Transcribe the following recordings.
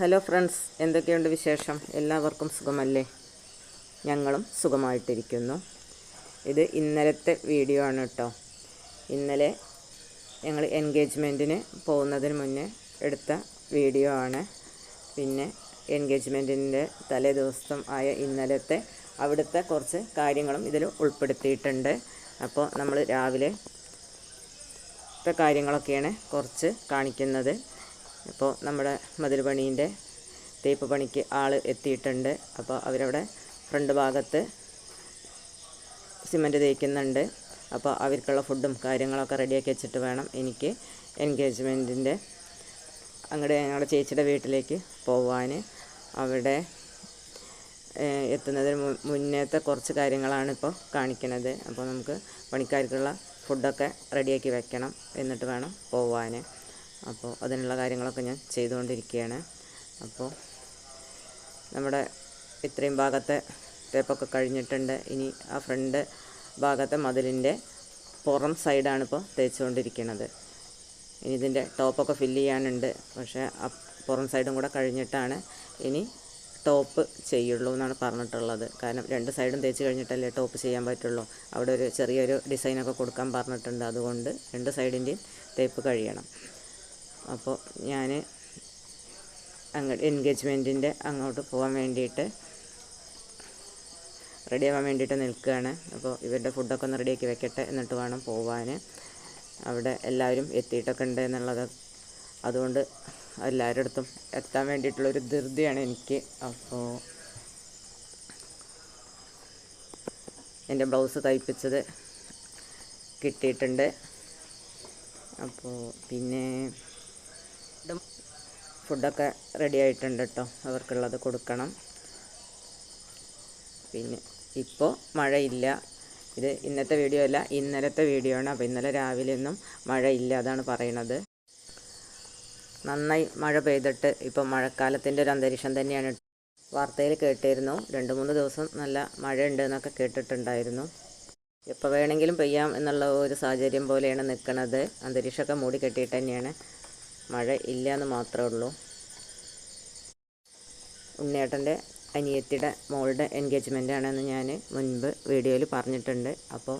Hello friends എന്തൊക്കെയുണ്ട് വിശേഷം? എല്ലാവർക്കും സുഖമല്ലേ? ഞങ്ങളും സുഖമായിട്ടിരിക്കുന്നു. ഇത് ഇന്നലത്തെ വീഡിയോ ആണ് കേട്ടോ ഇന്നലെ ഞങ്ങൾ എൻഗേജ്മെന്റിന് പോകുന്നതിന് മുന്നേ എടുത്ത വീഡിയോ ആണ്. പിന്നെ എൻഗേജ്മെന്റിന്റെ തലേ ദിവസം ആയ ഇന്നലത്തെ അവിടുത്തെ കുറച്ച് കാര്യങ്ങളും ഇതിൽ ഉൾപ്പെടുത്തിയിട്ടുണ്ട്. അപ്പോൾ നമ്മൾ രാവിലെ കാര്യങ്ങളൊക്കെയാണ് കുറച്ച് കാണിക്കുന്നത്. ഇപ്പോൾ നമ്മുടെ മതിൽ പണീന്റെ തേപ്പ് പണിക്ക് ആൾ എത്തിയിട്ടുണ്ട്. അപ്പോൾ അവരവിടെ ഫ്രണ്ട് ഭാഗത്ത് സിമന്റ് തേക്കുന്നുണ്ട്. അപ്പോൾ അവർക്കുള്ള ഫുഡും കാര്യങ്ങളൊക്കെ റെഡിയാക്കി വെച്ചിട്ട് വേണം എനിക്ക് എൻഗേജ്മെന്റിന്റെ അങ്ങോട്ട് ഞങ്ങളുടെ ചേച്ചിയുടെ വീട്ടിലേക്ക് പോവാൻ. അവിടെ എത്തുന്നതിന് മുന്നേത്തെ കുറച്ച് കാര്യങ്ങളാണ് ഇപ്പോൾ കാണിക്കുന്നത്. അപ്പോൾ നമുക്ക് പണിക്കാർക്കുള്ള ഫുഡൊക്കെ റെഡിയാക്കി വെക്കണം എന്നിട്ട് വേണം പോവാൻ. അപ്പോൾ അതിനുള്ള കാര്യങ്ങളൊക്കെ ഞാൻ ചെയ്തുകൊണ്ടിരിക്കുകയാണ്. അപ്പോൾ നമ്മുടെ ഇത്രയും ഭാഗത്തെ ടേപ്പൊക്കെ കഴിഞ്ഞിട്ടുണ്ട്. ഇനി ആ ഫ്രണ്ട് ഭാഗത്തെ മതിലിന്റെ പുറം സൈഡാണ് ഇപ്പോൾ തേച്ചുകൊണ്ടിരിക്കുന്നത്. ഇനി ഇതിന്റെ ടോപ്പൊക്കെ ഫില്ല് ചെയ്യാനുണ്ട്. പക്ഷേ ആ പുറം സൈഡും കൂടെ കഴിഞ്ഞിട്ടാണ് ഇനി ടോപ്പ് ചെയ്യുള്ളൂ എന്നാണ് പറഞ്ഞിട്ടുള്ളത്. കാരണം രണ്ട് സൈഡും തേച്ച് കഴിഞ്ഞിട്ടല്ലേ ടോപ്പ് ചെയ്യാൻ പറ്റുള്ളൂ. അവിടെ ഒരു ചെറിയൊരു ഡിസൈനൊക്കെ കൊടുക്കാൻ പറഞ്ഞിട്ടുണ്ട്. അതുകൊണ്ട് രണ്ട് സൈഡിന്റെയും തേപ്പ് കഴിയണം. അപ്പോൾ ഞാൻ അങ്ങോട്ട് എൻഗേജ്മെന്റിന്റെ അങ്ങോട്ട് പോകാൻ വേണ്ടിയിട്ട് റെഡി ആവാൻ വേണ്ടിയിട്ട് നിൽക്കുകയാണ്. അപ്പോൾ ഇവരുടെ ഫുഡൊക്കെ ഒന്ന് റെഡിയാക്കി വെക്കട്ടെ എന്നിട്ട് വേണം പോവാൻ. അവിടെ എല്ലാവരും എത്തിയിട്ടൊക്കെ ഉണ്ട് എന്നുള്ളത്. അതുകൊണ്ട് എല്ലാവരുടെ അടുത്തും എത്താൻ വേണ്ടിയിട്ടുള്ളൊരു ധൃതിയാണ് എനിക്ക്. അപ്പോൾ എന്റെ ബ്ലൗസ് തയ്പ്പിച്ചത് കിട്ടിയിട്ടുണ്ട്. അപ്പോൾ പിന്നെ ഫുഡൊക്കെ റെഡി ആയിട്ടുണ്ട് കേട്ടോ അവർക്കുള്ളത് കൊടുക്കണം. പിന്നെ ഇപ്പോൾ മഴയില്ല. ഇത് ഇന്നത്തെ വീഡിയോ അല്ല ഇന്നലത്തെ വീഡിയോ ആണ്. അപ്പോൾ ഇന്നലെ രാവിലെ ഒന്നും മഴയില്ല അതാണ് പറയണത്. നന്നായി മഴ പെയ്തിട്ട് ഇപ്പോൾ മഴക്കാലത്തിന്റെ ഒരു അന്തരീക്ഷം തന്നെയാണ്. വാർത്തയിൽ കേട്ടിരുന്നു. രണ്ട് മൂന്ന് ദിവസം നല്ല മഴയുണ്ട് എന്നൊക്കെ കേട്ടിട്ടുണ്ടായിരുന്നു. എപ്പോൾ വേണമെങ്കിലും പെയ്യാം എന്നുള്ള ഒരു സാഹചര്യം പോലെയാണ് നിൽക്കുന്നത് അന്തരീക്ഷമൊക്കെ മൂടി കെട്ടിയിട്ട് തന്നെയാണ്. മഴ ഇല്ല എന്ന് മാത്രമേ ഉള്ളൂ. ഉണ്ണിയേട്ടന്റെ അനിയത്തിയുടെ മോളുടെ എൻഗേജ്മെന്റ് ആണെന്ന് ഞാൻ മുൻപ് വീഡിയോയിൽ പറഞ്ഞിട്ടുണ്ട്. അപ്പോൾ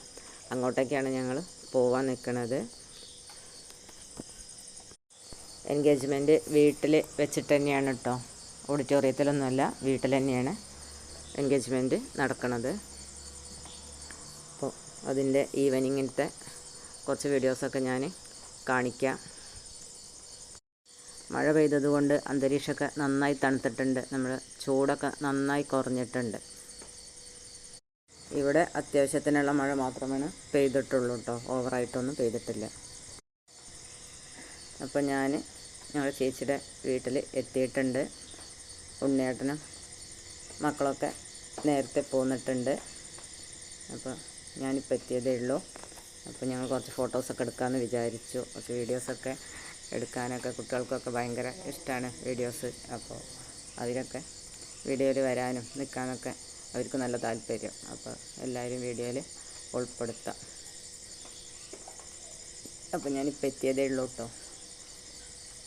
അങ്ങോട്ടേക്കാണ് ഞങ്ങൾ പോവാൻ നിൽക്കുന്നത്. എൻഗേജ്മെന്റ് വീട്ടിൽ വെച്ചിട്ട് തന്നെയാണ് കേട്ടോ. ഓഡിറ്റോറിയത്തിലൊന്നുമല്ല വീട്ടിൽ തന്നെയാണ് എൻഗേജ്മെന്റ് നടക്കുന്നത്. അപ്പോൾ അതിന്റെ ഈവനിങ്ങിനത്തെ കുറച്ച് വീഡിയോസൊക്കെ ഞാൻ കാണിക്കാം. മഴ പെയ്തതുകൊണ്ട് അന്തരീക്ഷമൊക്കെ നന്നായി തണുത്തിട്ടുണ്ട്. നമ്മൾ ചൂടൊക്കെ നന്നായി കുറഞ്ഞിട്ടുണ്ട്. ഇവിടെ അത്യാവശ്യത്തിനുള്ള മഴ മാത്രമാണ് പെയ്തിട്ടുള്ളൂ കേട്ടോ. ഓവറായിട്ടൊന്നും പെയ്തിട്ടില്ല. അപ്പോൾ ഞാൻ ഞങ്ങളുടെ ചേച്ചിയുടെ വീട്ടിൽ എത്തിയിട്ടുണ്ട്. ഉണ്ണിയേട്ടനും മക്കളൊക്കെ നേരത്തെ പോന്നിട്ടുണ്ട്. അപ്പോൾ ഞാനിപ്പോൾ എത്തിയതേ ഉള്ളൂ. അപ്പോൾ ഞങ്ങൾ കുറച്ച് ഫോട്ടോസൊക്കെ എടുക്കാമെന്ന് വിചാരിച്ചു. കുറച്ച് വീഡിയോസൊക്കെ എടുക്കാനൊക്കെ കുട്ടികൾക്കൊക്കെ ഭയങ്കര ഇഷ്ടമാണ് വീഡിയോസ് അപ്പോൾ അതിനൊക്കെ വീഡിയോയിൽ വരാനും നിൽക്കാനൊക്കെ അവർക്ക് നല്ല താല്പര്യം. അപ്പോൾ എല്ലാവരും വീഡിയോയിൽ ഉൾപ്പെടുത്താം. അപ്പോൾ ഞാനിപ്പോൾ എത്തിയതേ ഉള്ളൂ കേട്ടോ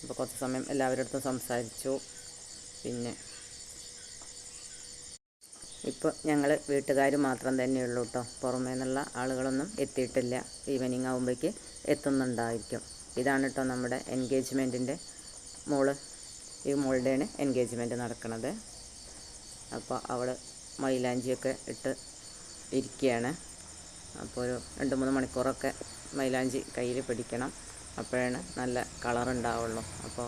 അപ്പോൾ കുറച്ച് സമയം എല്ലാവരുടെ അടുത്തും സംസാരിച്ചു. പിന്നെ ഇപ്പോൾ ഞങ്ങൾ വീട്ടുകാർ മാത്രം തന്നെയുള്ളൂ കേട്ടോ പുറമേ നിന്നുള്ള ആളുകളൊന്നും എത്തിയിട്ടില്ല. ഈവനിങ് ആകുമ്പോഴേക്ക് എത്തുന്നുണ്ടായിരിക്കും. ഇതാണ് കേട്ടോ നമ്മുടെ എൻഗേജ്മെന്റിന്റെ മോൾ. ഈ മോളുടെയാണ് എൻഗേജ്മെന്റ് നടക്കുന്നത് അപ്പോൾ അവൾ മൈലാഞ്ചിയൊക്കെ ഇട്ട് ഇരിക്കുകയാണ് അപ്പോൾ ഒരു രണ്ട് മൂന്ന് മണിക്കൂറൊക്കെ മൈലാഞ്ചി കയ്യിൽ പിടിക്കണം. അപ്പോഴാണ് നല്ല കളർ ഉണ്ടാവുള്ളൂ. അപ്പോൾ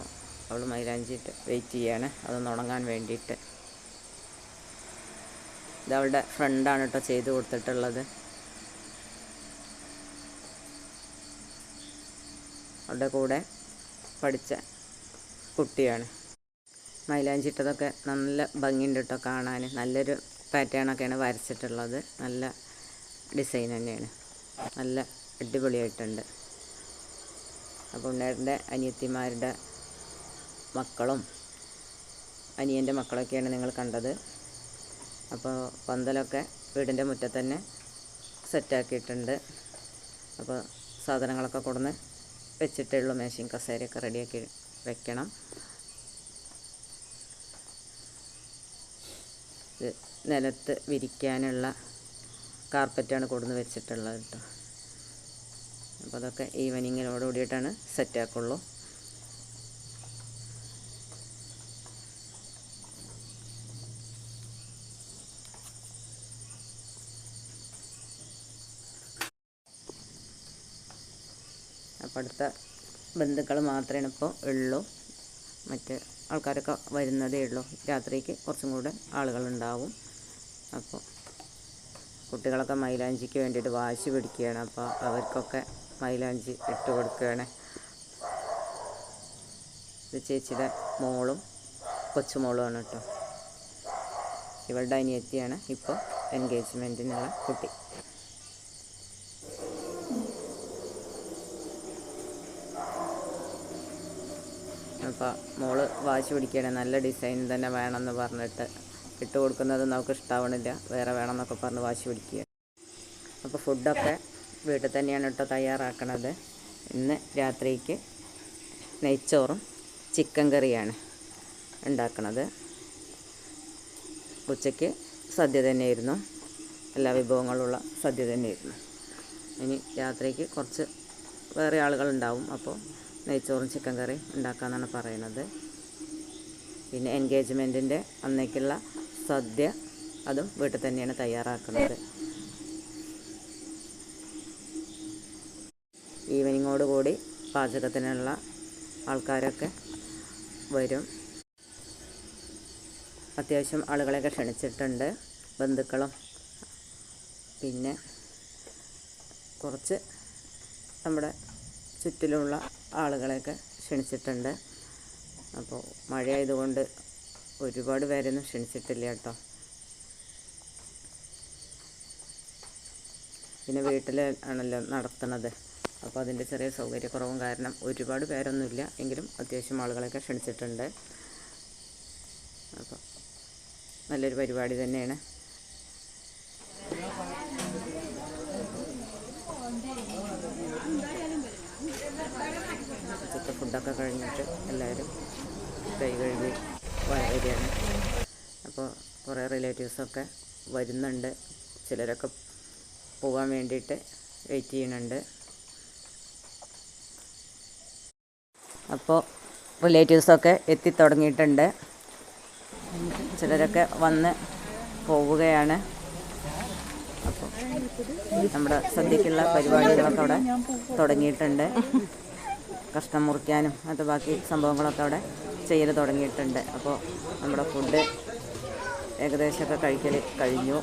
അവൾ മൈലാഞ്ചി ഇട്ട് വെയിറ്റ് ചെയ്യാണ്. അതൊന്ന് ഉണങ്ങാൻ വേണ്ടിയിട്ട്. ഇത് അവളുടെ ഫ്രണ്ടാണ് കേട്ടോ ചെയ്ത് കൊടുത്തിട്ടുള്ളത്. അവളുടെ കൂടെ പഠിച്ച കുട്ടിയാണ്. മൈലാഞ്ചിട്ടതൊക്കെ നല്ല ഭംഗിയുണ്ട് കേട്ടോ കാണാൻ. നല്ലൊരു പാറ്റേണൊക്കെയാണ് വരച്ചിട്ടുള്ളത്. നല്ല ഡിസൈൻ തന്നെയാണ്. നല്ല അടിപൊളിയായിട്ടുണ്ട്. അപ്പോൾ ഉണ്ണേട്ടന്റെ അനിയത്തിമാരുടെ മക്കളും അനിയന്റെ മക്കളൊക്കെയാണ് നിങ്ങൾ കണ്ടത്. അപ്പോൾ പന്തലൊക്കെ വീടിന്റെ മുറ്റത്തന്നെ സെറ്റാക്കിയിട്ടുണ്ട് അപ്പോൾ സാധനങ്ങളൊക്കെ കൊടുന്ന് വെച്ചിട്ടുള്ള മേശയും കസേരയൊക്കെ റെഡിയാക്കി വെക്കണം. ഇത് നിലത്ത് വിരിക്കാനുള്ള കാർപ്പറ്റാണ് കൊടുന്ന് വെച്ചിട്ടുള്ളത് കേട്ടോ. അപ്പോൾ അതൊക്കെ ഈവനിങ്ങിനോട് കൂടിയിട്ടാണ് സെറ്റാക്കുള്ളൂ അടുത്ത ബന്ധുക്കൾ മാത്രമേ ഇപ്പോൾ ഉള്ളൂ. മറ്റ് ആൾക്കാരൊക്കെ വരുന്നതേ ഉള്ളൂ. രാത്രിക്ക് കുറച്ചും കൂടെ ആളുകളുണ്ടാവും. അപ്പോൾ കുട്ടികളൊക്കെ മൈലാഞ്ചിക്ക് വേണ്ടിയിട്ട് വാശി പിടിക്കുകയാണ് അപ്പോൾ അവർക്കൊക്കെ മൈലാഞ്ചി ഇട്ട് കൊടുക്കുകയാണ് ഇത് ചേച്ചിയുടെ മോളും കൊച്ചുമോളുമാണ് കേട്ടോ. ഇവളുടെ അനിയത്തിയാണ് ഇപ്പോൾ എൻഗേജ്മെന്റിനുള്ള കുട്ടി. അപ്പോൾ മോൾ വാശി പിടിക്കുകയാണ്. നല്ല ഡിസൈൻ തന്നെ വേണമെന്ന് പറഞ്ഞിട്ട് ഇട്ട് കൊടുക്കുന്നത് നമുക്ക് ഇഷ്ടാവണില്ല വേറെ വേണമെന്നൊക്കെ പറഞ്ഞ് വാശി പിടിക്കുക അപ്പോൾ ഫുഡൊക്കെ വീട്ടിൽ തന്നെയാണ് കേട്ടോ തയ്യാറാക്കണത്. ഇന്ന് രാത്രിക്ക് നെയ്ച്ചോറും ചിക്കൻ കറിയാണ് ഉണ്ടാക്കണത്. ഉച്ചയ്ക്ക് സദ്യ തന്നെയായിരുന്നു. എല്ലാ വിഭവങ്ങളുള്ള സദ്യ തന്നെയായിരുന്നു. ഇനി രാത്രിക്ക് കുറച്ച് വേറെ ആളുകളുണ്ടാവും. അപ്പോൾ നെയ്ച്ചോറും ചിക്കൻ കറി ഉണ്ടാക്കാമെന്നാണ് പറയുന്നത്. പിന്നെ എൻഗേജ്മെന്റിന്റെ അന്നേക്കുള്ള സദ്യ അതും വീട്ടിൽ തന്നെയാണ് തയ്യാറാക്കുന്നത്. ഈവനിങ്ങോട് കൂടി പാചകത്തിനുള്ള ആൾക്കാരൊക്കെ വരും. അത്യാവശ്യം ആളുകളെയൊക്കെ ക്ഷണിച്ചിട്ടുണ്ട് ബന്ധുക്കളും. പിന്നെ കുറച്ച് നമ്മുടെ ചുറ്റിലുമുള്ള ആളുകളെയൊക്കെ ക്ഷണിച്ചിട്ടുണ്ട്. അപ്പോൾ മഴയായതുകൊണ്ട് ഒരുപാട് പേരൊന്നും ക്ഷണിച്ചിട്ടില്ല കേട്ടോ. പിന്നെ വീട്ടിൽ ആണല്ലോ നടത്തുന്നത്. അപ്പോൾ അതിന്റെ ചെറിയ സൗകര്യക്കുറവും കാരണം ഒരുപാട് പേരൊന്നുമില്ല. എങ്കിലും അത്യാവശ്യം ആളുകളെയൊക്കെ ക്ഷണിച്ചിട്ടുണ്ട്. അപ്പോൾ നല്ലൊരു പരിപാടി തന്നെയാണ്. ഫുഡൊക്കെ കഴിഞ്ഞിട്ട് എല്ലാവരും കൈ കഴുകി വരികയാണ്. അപ്പോൾ കുറേ റിലേറ്റീവ്സൊക്കെ വരുന്നുണ്ട്. ചിലരൊക്കെ പോകാൻ വേണ്ടിയിട്ട് വെയിറ്റ് ചെയ്യുന്നുണ്ട്. അപ്പോൾ റിലേറ്റീവ്സൊക്കെ എത്തിത്തുടങ്ങിയിട്ടുണ്ട്. ചിലരൊക്കെ വന്ന് പോവുകയാണ്. അപ്പോൾ നമ്മുടെ സദ്യക്കുള്ള പരിപാടികളൊക്കെ അവിടെ തുടങ്ങിയിട്ടുണ്ട്. കഷ്ണം മുറിക്കാനും അത് ബാക്കി സംഭവങ്ങളൊക്കെ അവിടെ ചെയ്യൽ തുടങ്ങിയിട്ടുണ്ട്. അപ്പോൾ നമ്മുടെ ഫുഡ് ഏകദേശമൊക്കെ കഴിക്കൽ കഴിഞ്ഞു.